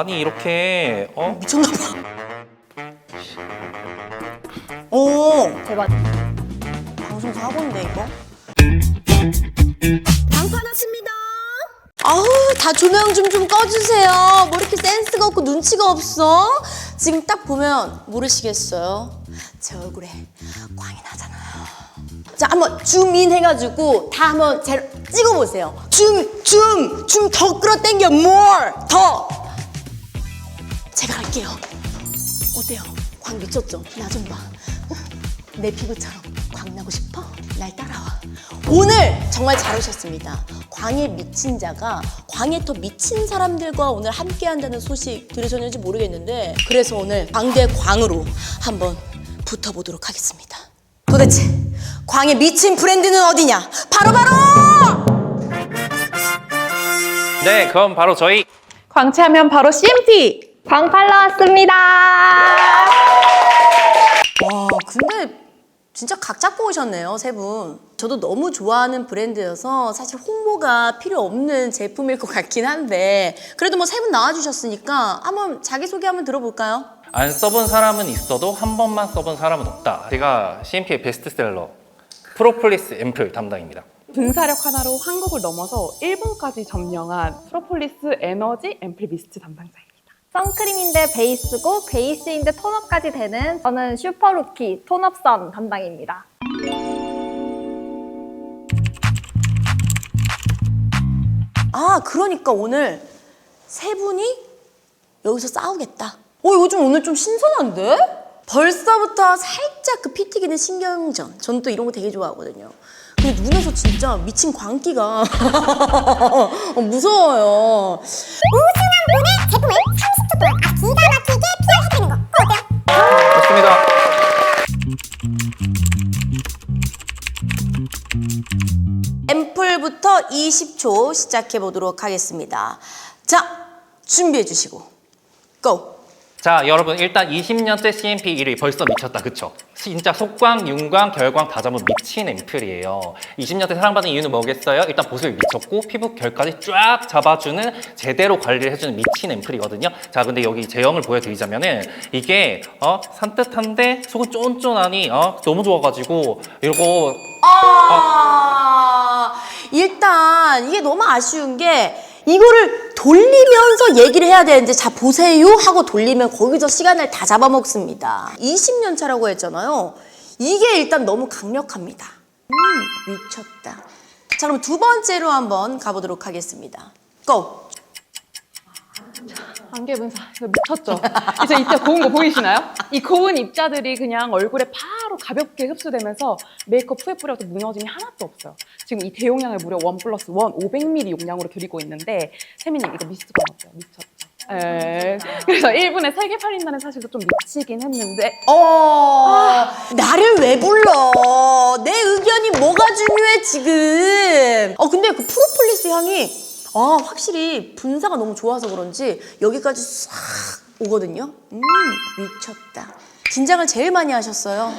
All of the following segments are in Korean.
아니 이렇게 어? 미쳤나 봐. 오, 대박. 방송사 학원인데 이거? 방판 왔습니다. 아우, 다 조명 좀 좀 꺼주세요. 뭐 이렇게 센스가 없고 눈치가 없어? 지금 딱 보면 모르시겠어요? 제 얼굴에 광이 나잖아요. 자, 한번 줌인 해가지고 다 한번 제 찍어보세요. 줌, 줌, 줌 더 끌어 당겨, more, 더. 제가 할게요. 어때요? 광 미쳤죠? 나 좀 봐. 어? 내 피부처럼 광 나고 싶어? 날 따라와. 오늘 정말 잘 오셨습니다. 광에 미친 자가 광에 더 미친 사람들과 오늘 함께 한다는 소식 들으셨는지 모르겠는데 그래서 오늘 광대 광으로 한번 붙어보도록 하겠습니다. 도대체 광에 미친 브랜드는 어디냐? 바로바로! 네 그럼 바로 저희 광채하면 바로 CMP! 광팔 나왔습니다! 와, 근데 진짜 각 잡고 오셨네요, 세 분. 저도 너무 좋아하는 브랜드여서 사실 홍보가 필요 없는 제품일 것 같긴 한데 그래도 뭐 세 분 나와주셨으니까 한번 자기소개 한번 들어볼까요? 안 써본 사람은 있어도 한 번만 써본 사람은 없다. 제가 CMP의 베스트셀러 프로폴리스 앰플 담당입니다. 분사력 하나로 한국을 넘어서 일본까지 점령한 프로폴리스 에너지 앰플 미스트 담당자입니다. 선크림인데 베이스고 베이스인데 톤업까지 되는 저는 슈퍼루키 톤업선 담당입니다. 아, 그러니까 오늘 세 분이 여기서 싸우겠다. 어, 좀 오늘 좀 신선한데? 벌써부터 살짝 그 피 튀기는 신경전. 저는 또 이런 거 되게 좋아하거든요. 근데 눈에서 진짜 미친 광기가 어, 무서워요. 좋습니다. 앰플부터 20초 시작해 보도록 하겠습니다. 자, 준비해 주시고 고. 자 여러분 일단 20년째 CMP 1위 벌써 미쳤다 그쵸? 진짜 속광, 윤광, 결광 다 잡은 미친 앰플이에요 20년째 사랑받는 이유는 뭐겠어요? 일단 보습이 미쳤고 피부 결까지 쫙 잡아주는 제대로 관리를 해주는 미친 앰플이거든요 자 근데 여기 제형을 보여드리자면은 이게 어 산뜻한데 속은 쫀쫀하니 어 너무 좋아가지고 이거 아, 일단 이게 너무 아쉬운 게 이거를 돌리면서 얘기를 해야 되는데 자 보세요 하고 돌리면 거기서 시간을 다 잡아먹습니다. 20년 차라고 했잖아요. 이게 일단 너무 강력합니다. 음, 미쳤다. 자 그럼 두 번째로 한번 가보도록 하겠습니다. 고! 안개 분사 이거 미쳤죠? 이제 이때 고운 거 보이시나요? 이 고운 입자들이 그냥 얼굴에 바로 가볍게 흡수되면서 메이크업 후에 뿌려도 무너짐이 하나도 없어요. 지금 이 대용량을 무려 원 플러스 원 500ml 용량으로 드리고 있는데 세민님 이거 미스트감 어때요? 미쳤죠? 에 그래서 1분에 3개 팔린다는 사실도 좀 미치긴 했는데 어, 나를 왜 불러? 내 의견이 뭐가 중요해, 지금? 어, 근데 그 프로폴리스 향이, 아, 확실히 분사가 너무 좋아서 그런지 여기까지 싹 오거든요? 음, 미쳤다. 긴장을 제일 많이 하셨어요.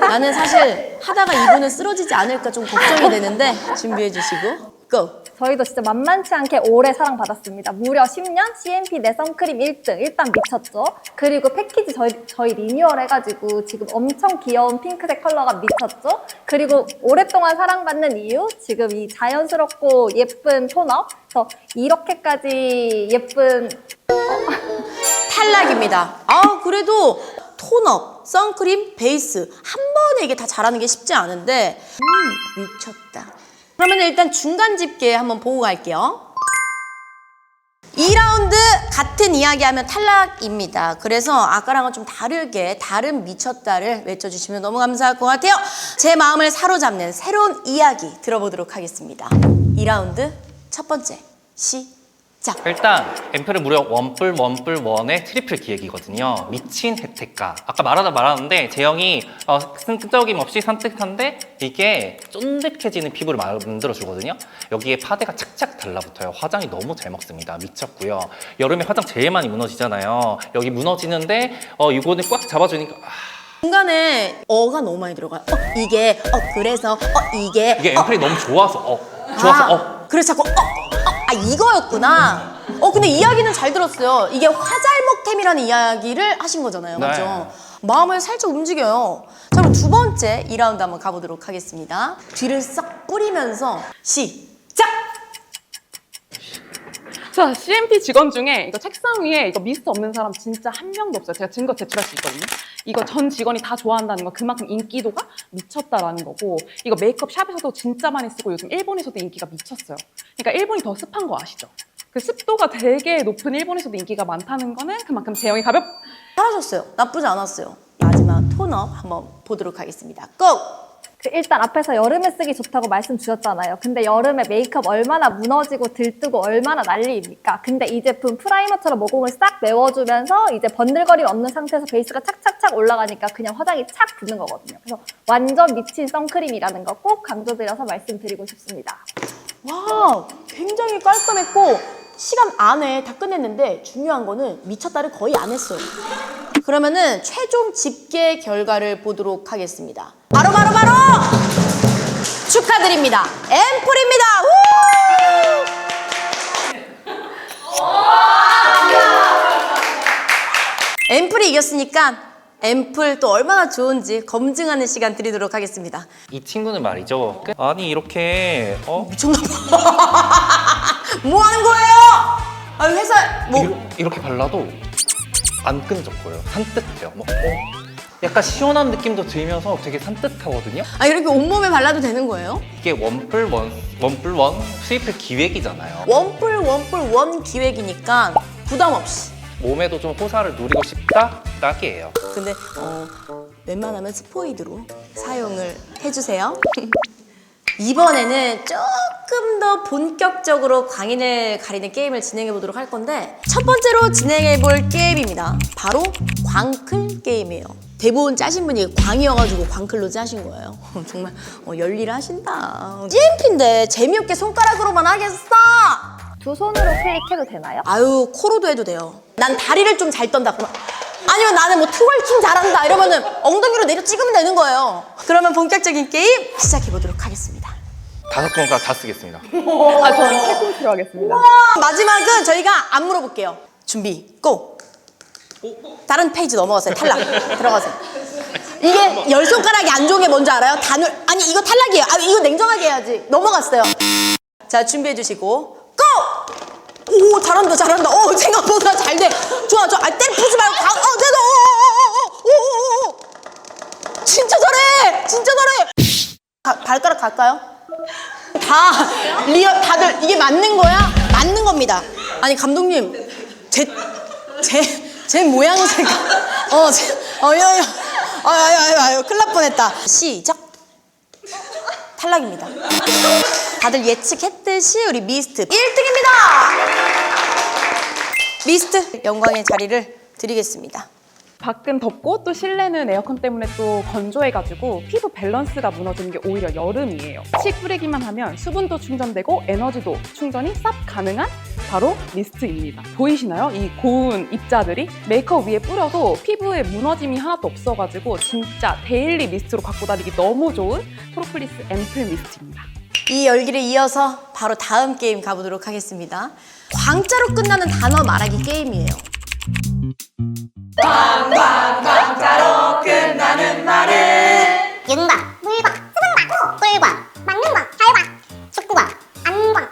나는 사실 하다가 이분은 쓰러지지 않을까 좀 걱정이 되는데, 준비해 주시고, 고! 저희도 진짜 만만치 않게 오래 사랑받았습니다. 무려 10년 CMP 내 선크림 1등. 일단 미쳤죠? 그리고 패키지 저희, 저희 리뉴얼 해가지고 지금 엄청 귀여운 핑크색 컬러가 미쳤죠? 그리고 오랫동안 사랑받는 이유? 지금 이 자연스럽고 예쁜 톤업. 그래서 이렇게까지 예쁜 탈락입니다. 아, 그래도 톤업, 선크림, 베이스 한 번에 이게 다 잘하는 게 쉽지 않은데 음, 미쳤다. 그러면 일단 중간 집계 한번 보고 갈게요. 2라운드 같은 이야기 하면 탈락입니다. 그래서 아까랑은 좀 다르게 다른 미쳤다를 외쳐주시면 너무 감사할 것 같아요. 제 마음을 사로잡는 새로운 이야기 들어보도록 하겠습니다. 2라운드 첫 번째 시작. 일단 앰플은 무려 원뿔 원뿔 원의 트리플 기획이거든요. 미친 혜택가. 아까 말하다 말았는데 제형이 어, 끈적임 없이 산뜻한데 이게 쫀득해지는 피부를 만들어 주거든요. 여기에 파데가 착착 달라붙어요. 화장이 너무 잘 먹습니다. 미쳤고요. 여름에 화장 제일 많이 무너지잖아요. 여기 무너지는데 어, 이거는 꽉 잡아주니까 아, 중간에 어가 너무 많이 들어가요. 어, 이게, 어, 그래서, 어, 이게. 이게 어, 앰플이 너무 좋아서 어, 좋아서 아, 어. 그래서 자꾸, 어, 어, 아 이거였구나. 어 근데 이야기는 잘 들었어요. 이게 화잘먹템이라는 이야기를 하신 거잖아요, 네. 맞죠? 마음을 살짝 움직여요. 자 그럼 두 번째 2라운드 한번 가보도록 하겠습니다. 뒤를 싹 뿌리면서 시작. 자, CMP 직원 중에 이거 책상 위에 이거 미스트 없는 사람 진짜 한 명도 없어요. 제가 증거 제출할 수 있거든요. 이거 전 직원이 다 좋아한다는 거 그만큼 인기도가 미쳤다라는 거고 이거 메이크업 샵에서도 진짜 많이 쓰고 요즘 일본에서도 인기가 미쳤어요. 그러니까 일본이 더 습한 거 아시죠? 그 습도가 되게 높은 일본에서도 인기가 많다는 거는 그만큼 제형이 가볍 잘하셨어요. 나쁘지 않았어요. 마지막 톤업 한번 보도록 하겠습니다. 고! 그 일단 앞에서 여름에 쓰기 좋다고 말씀 주셨잖아요. 근데 여름에 메이크업 얼마나 무너지고 들뜨고 얼마나 난리입니까? 근데 이 제품 프라이머처럼 모공을 싹 메워주면서 이제 번들거림 없는 상태에서 베이스가 착착착 올라가니까 그냥 화장이 착 붙는 거거든요. 그래서 완전 미친 선크림이라는 거 꼭 강조드려서 말씀드리고 싶습니다. 와, 굉장히 깔끔했고 시간 안에 다 끝냈는데 중요한 거는 미쳤다를 거의 안 했어요. 그러면은 최종 집계 결과를 보도록 하겠습니다. 바로 바로 바로 축하드립니다. 앰플입니다. 우! 앰플이 이겼으니까 앰플 또 얼마나 좋은지 검증하는 시간 드리도록 하겠습니다. 이 친구는 말이죠. 아니 이렇게 어 미쳤나 봐. 뭐 하는 거예요? 아, 회사 뭐 이렇게 발라도 안 끈적거려요. 산뜻해요. 뭐, 어? 약간 시원한 느낌도 들면서 되게 산뜻하거든요. 아, 이렇게 온몸에 발라도 되는 거예요? 이게 원뿔 원 원뿔 원 트리플 기획이잖아요. 원뿔 원뿔 원 기획이니까 부담 없이. 몸에도 좀 호사를 누리고 싶다 딱이에요. 근데 어, 웬만하면 스포이드로 사용을 해주세요. 이번에는 조금 더 본격적으로 광인을 가리는 게임을 진행해 보도록 할 건데 첫 번째로 진행해 볼 게임입니다. 바로 광클 게임이에요. 대본 짜신 분이 광이어가지고 광클로 짜신 거예요. 정말 어, 열일을 하신다. CMP인데 재미없게 손가락으로만 하겠어. 두 손으로 클릭해도 되나요? 아유 코로도 해도 돼요. 난 다리를 좀 잘 떤다. 아니면 나는 뭐 트월킹 잘한다. 이러면은 엉덩이로 내려 찍으면 되는 거예요. 그러면 본격적인 게임 시작해 보도록 하겠습니다. 다섯 번까지 다 쓰겠습니다. 아, 저는 탈춤 필요하겠습니다. 아, 마지막은 저희가 안 물어볼게요. 준비 고. 다른 페이지 넘어가세요. 탈락. 들어가세요. 이게 열 손가락이 안 좋은 게 뭔지 알아요? 단울 아니 이거 탈락이에요. 아 이거 냉정하게 해야지. 넘어갔어요. 자 준비해 주시고 고! 오 잘한다 잘한다. 어 생각보다 잘 돼. 좋아 좋아. 아 때려 부지 말고 가. 어 됐어. 오오오오오오 진짜 잘해. 진짜 잘해. 가- 발가락 갈까요? 다 리얼 다들 이게 맞는 거야? 맞는 겁니다. 아니 감독님 제제제 모양새가 어어여여 아유 아유 아유 큰일 날 뻔했다. 시작. 탈락입니다. 다들 예측했듯이 우리 미스트 1등입니다. 미스트 영광의 자리를 드리겠습니다. 밖은 덥고 또 실내는 에어컨 때문에 또 건조해가지고 피부 밸런스가 무너지는 게 오히려 여름이에요. 치 뿌리기만 하면 수분도 충전되고 에너지도 충전이 쌉 가능한 바로 미스트입니다. 보이시나요? 이 고운 입자들이 메이크업 위에 뿌려도 피부에 무너짐이 하나도 없어가지고 진짜 데일리 미스트로 갖고 다니기 너무 좋은 프로플리스 앰플 미스트입니다. 이 열기를 이어서 바로 다음 게임 가보도록 하겠습니다. 광자로 끝나는 단어 말하기 게임이에요. 윤광, 물광, 수분광, 꿀광, 막는광, 달광, 축구광, 안광.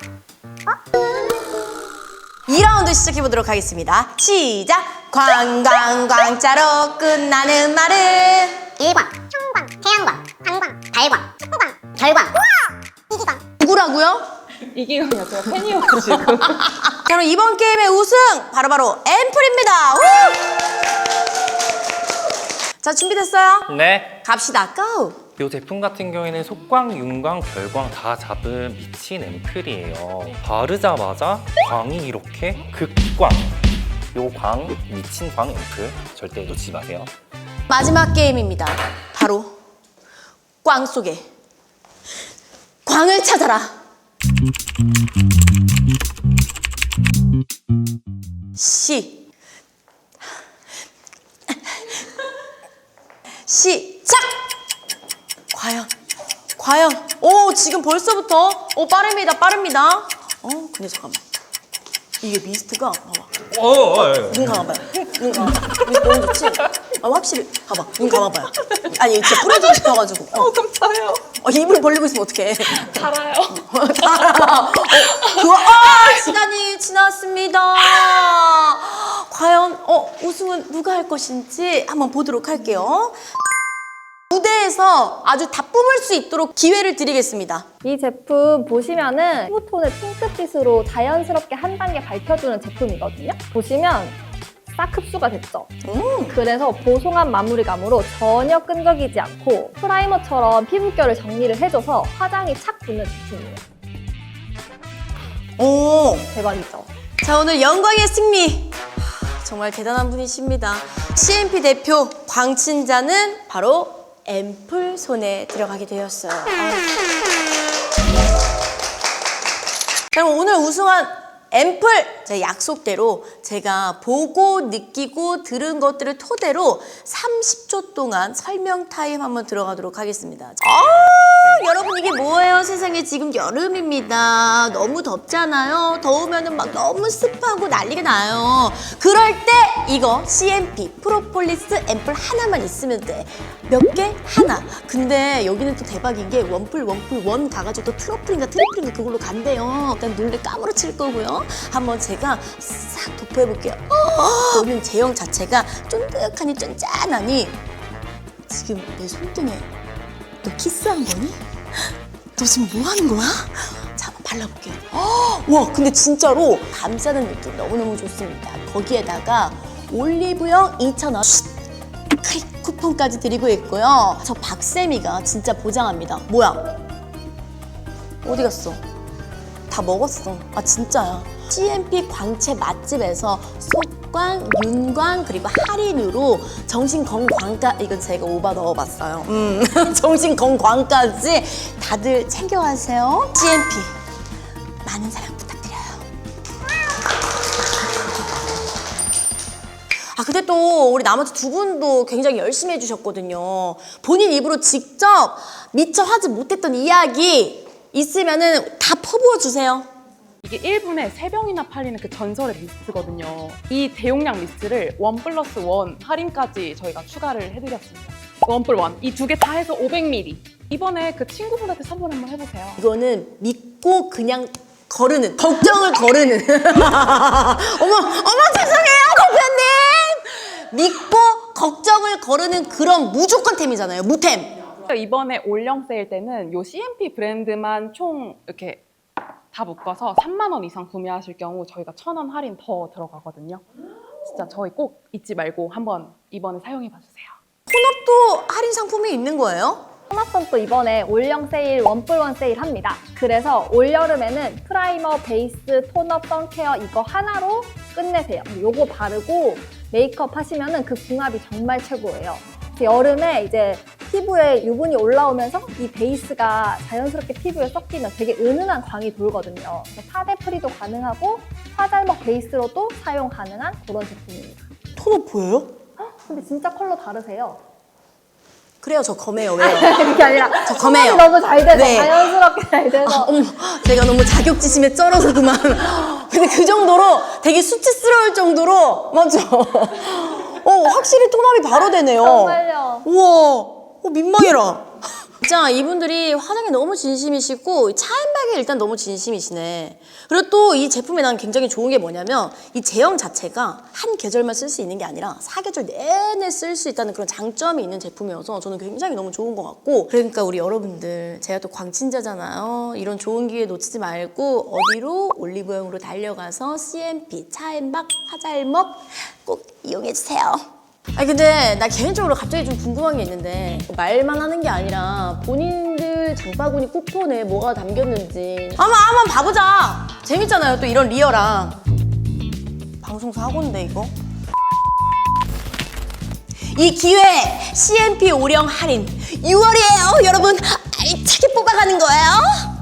2라운드 시작해 보도록 하겠습니다. 시작! 광광광자로 끝나는 말은 일광, 형광, 태양광, 방광, 달광, 축구광, 결광, 이기광. 누구라고요? 이기광이요. 제가 팬이어가지고. 자, 그럼 이번 게임의 우승 바로바로 앰플입니다. 우! 자, 준비됐어요? 네. 갑시다. 고! 이 제품 같은 경우에는 속광, 윤광, 별광 다 잡은 미친 앰플이에요. 바르자마자 광이 이렇게 극광. 요 광, 미친 광 앰플 절대 놓치지 마세요. 마지막 게임입니다. 바로 꽝 속에 광을 찾아라. 시 시작. 과연 과연 오 지금 벌써부터 오 빠릅니다 빠릅니다. 어 근데 잠깐만 이게 미스트가 봐봐. 어, 어, 어. 눈 감아봐요. 눈 감아. 미스트 너무 좋지? 아, 확실히 봐봐. 눈 감아봐요. 아니 진짜 부러지고 싶어가지고. 어, 깜짝이야. 어, 입을 벌리고 있으면 어떡해. 달아요. 달아. 어, 좋아. 아, 시간이 지났습니다. 과연 어, 우승은 누가 할 것인지 한번 보도록 할게요. 무대에서 아주 다 뿜을 수 있도록 기회를 드리겠습니다. 이 제품 보시면은 피부톤을 핑크빛으로 자연스럽게 한 단계 밝혀주는 제품이거든요. 보시면 싹 흡수가 됐죠. 음. 그래서 보송한 마무리감으로 전혀 끈적이지 않고 프라이머처럼 피부결을 정리를 해줘서 화장이 착 붙는 제품이에요. 오. 대박이죠. 자 오늘 영광의 승리 하, 정말 대단한 분이십니다 CNP 대표 광친자는 바로 앰플 손에 들어가게 되었어요. 그럼 오늘 우승한 앰플 제 약속대로 제가 보고 느끼고 들은 것들을 토대로 30초 동안 설명 타임 한번 들어가도록 하겠습니다 아, 여러분 이게 뭐예요? 세상에 지금 여름입니다. 너무 덥잖아요. 더우면은 막 너무 습하고 난리가 나요. 그럴 때 이거 CMP 프로폴리스 앰플 하나만 있으면 돼. 몇 개? 하나. 근데 여기는 또 대박인 게 원풀 원풀 원 가가지고 또 트러플인가 트리플인가 그걸로 간대요. 일단 눈에 까무러칠 거고요. 한번 제가 싹 도포해 볼게요. 어, 보는 제형 자체가 쫀득하니 쫀짠하니 지금 내 손등에 너 키스한 거니? 너 지금 뭐 하는 거야? 자, 한번 발라볼게요. 어, 와, 근데 진짜로 감싸는 느낌 너무너무 좋습니다. 거기에다가 올리브영 2,000원 크릭 쿠폰까지 드리고 있고요. 저 박세미가 진짜 보장합니다. 뭐야? 어디 갔어? 다 먹었어. 아, 진짜야. CMP 광채 맛집에서 속 광, 윤광, 그리고 할인으로 정신건강가, 이건 제가 오바 넣어봤어요. 음, 정신건강까지 다들 챙겨가세요. CMP. 많은 사랑 부탁드려요. 아, 근데 또 우리 나머지 두 분도 굉장히 열심히 해주셨거든요. 본인 입으로 직접 미처 하지 못했던 이야기 있으면은 다 퍼부어 주세요. 이게 1분에 3병이나 팔리는 그 전설의 미스트거든요. 이 대용량 미스트를 원 플러스 원 할인까지 저희가 추가를 해드렸습니다. 원플 원. 이 두 개 다 해서 500ml. 이번에 그 친구분한테 선물 한번 해보세요. 이거는 믿고 그냥 거르는 걱정을 거르는 어머 어머 죄송해요 대표님 믿고 걱정을 거르는 그런 무조건템이잖아요 무템 이번에 올영 세일 때는 요 CMP 브랜드만 총 이렇게 다 묶어서 3만 원 이상 구매하실 경우 저희가 천 원 할인 더 들어가거든요. 진짜 저희 꼭 잊지 말고 한번 이번에 사용해 봐주세요. 톤업도 할인 상품이 있는 거예요? 토마선도 이번에 올영 세일 원뿔원 세일 합니다. 그래서 올여름에는 프라이머, 베이스, 톤업, 선케어 이거 하나로 끝내세요. 요거 바르고 메이크업 하시면은 그 궁합이 정말 최고예요. 여름에 이제 피부에 유분이 올라오면서 이 베이스가 자연스럽게 피부에 섞이면 되게 은은한 광이 돌거든요. 파데 프리도 가능하고 화잘먹 베이스로도 사용 가능한 그런 제품입니다. 톤업 보여요? 근데 진짜 컬러 다르세요. 그래요 저 검해요 왜요? 그게 아니라 저 검해요. 너무 잘 돼서 네. 자연스럽게 잘 돼서 어머 제가 너무 자격지심에 쩔어서 그만 근데 그 정도로 되게 수치스러울 정도로 맞죠? 어 확실히 톤업이 바로 되네요 정말요. 우와, 어, 민망해라. 진짜 이분들이 화장에 너무 진심이시고 차앤박에 일단 너무 진심이시네. 그리고 또 이 제품에 난 굉장히 좋은 게 뭐냐면 이 제형 자체가 한 계절만 쓸 수 있는 게 아니라 사계절 내내 쓸 수 있다는 그런 장점이 있는 제품이어서 저는 굉장히 너무 좋은 것 같고 그러니까 우리 여러분들 제가 또 광친자잖아요. 이런 좋은 기회 놓치지 말고 어디로 올리브영으로 달려가서 CMP 차앤박 화잘먹 꼭 이용해 주세요. 아니 근데 나 개인적으로 갑자기 좀 궁금한 게 있는데 말만 하는 게 아니라 본인들 장바구니 쿠폰에 뭐가 담겼는지. 한번 한번 봐보자. 재밌잖아요 또 이런 리얼함. 방송사 학원인데 이거? 이 기회 CNP 오령 할인. 6월이에요 여러분. 알차게 뽑아가는 거예요